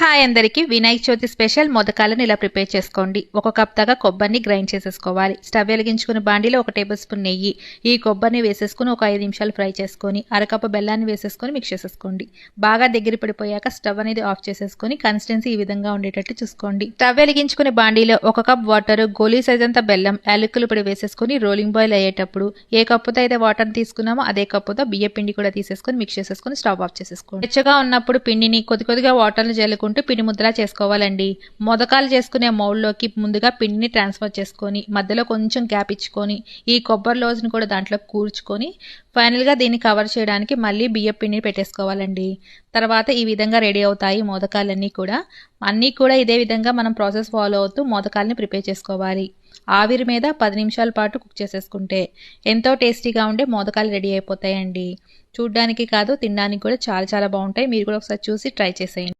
Hi అందరికీ. Vinayaka Chavithi special మొదకాలను ఇలా prepare చేసుకోండి. ఒక కప్ దాకా కొబ్బరిని గ్రైండ్ చేసేసుకోవాలి. స్టవ్ వెలిగించుకుని బాండీలో ఒక టేబుల్ స్పూన్ నెయ్యి. ఈ కొబ్బరిని వేసేసుకుని ఒక ఐదు నిమిషాలు ఫ్రై చేసుకొని అరకప్పు బెల్లాన్ని వేసేసుకొని మిక్స్ చేసేసుకోండి. బాగా దగ్గర పడిపోయాక స్టవ్ అనేది ఆఫ్ చేసేసుకొని కన్సిస్టెన్సీ ఈ విధంగా ఉండేటట్టు చూసుకోండి. స్టవ్ వెలిగించుకునే బాండీలో ఒక కప్ వాటర్ గోలీ సైజ్ అంతా బెల్లం యాలకులు పొడి వేసేసుకొని రోలింగ్ బాయిల్ అయ్యేటప్పుడు ఏ కప్పుతో అయితే వాటర్ తీసుకున్నామో అదే కప్పుతో బియ్య పిండి కూడా తీసేసుకొని మిక్స్ చేసేసుకొని స్టవ్ ఆఫ్ చేసేసుకోండి. వెచ్చగా ఉన్నప్పుడు పిండిని కొద్ది కొద్దిగా వాటర్ని జల్లుకుంటూ పిండి ముద్దలా చేసుకోవాలండి. మొదకాలు చేసుకునే మౌల్లోకి ముందుగా పిండిని ట్రాన్స్ఫర్ చేసుకొని మధ్యలో కొంచెం గ్యాప్ ఇచ్చుకొని ఈ కొబ్బరి లోజుని కూడా దాంట్లో కూర్చుకొని ఫైనల్గా దీన్ని కవర్ చేయడానికి మళ్ళీ బియ్య పిండిని పెట్టేసుకోవాలండి. తర్వాత ఈ విధంగా రెడీ అవుతాయి మోదకాలన్నీ కూడా. అన్నీ కూడా ఇదే విధంగా మనం ప్రాసెస్ ఫాలో అవుతూ మోదకాలని ప్రిపేర్ చేసుకోవాలి. ఆవిరి మీద పది నిమిషాల పాటు కుక్ చేసేసుకుంటే ఎంతో టేస్టీగా ఉండే మోదకాలు రెడీ అయిపోతాయండి. చూడ్డానికి కాదు తినడానికి కూడా చాలా చాలా బాగుంటాయి. మీరు కూడా ఒకసారి చూసి ట్రై చేసేయండి.